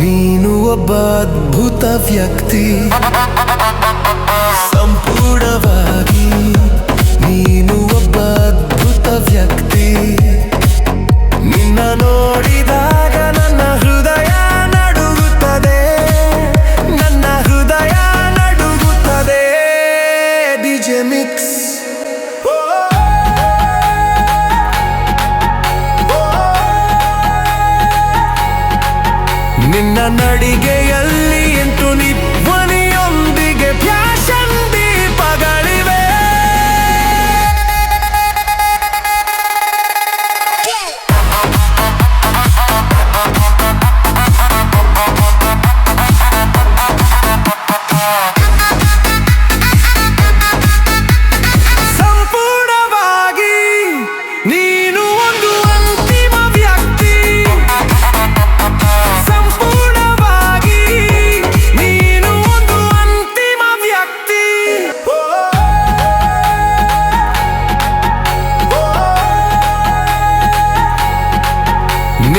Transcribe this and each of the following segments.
ನೀನು ಒಬ್ಬ ಅದ್ಭುತ ವ್ಯಕ್ತಿ. ನಿನ್ನ ನಡಿಗೆಯಲ್ಲಿ ಎಂಟು ನೀ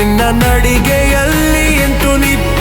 ನಿನ್ನ ನಡಿಗೆಯಲ್ಲಿ ಎಂಟು ನಿತ್ಯ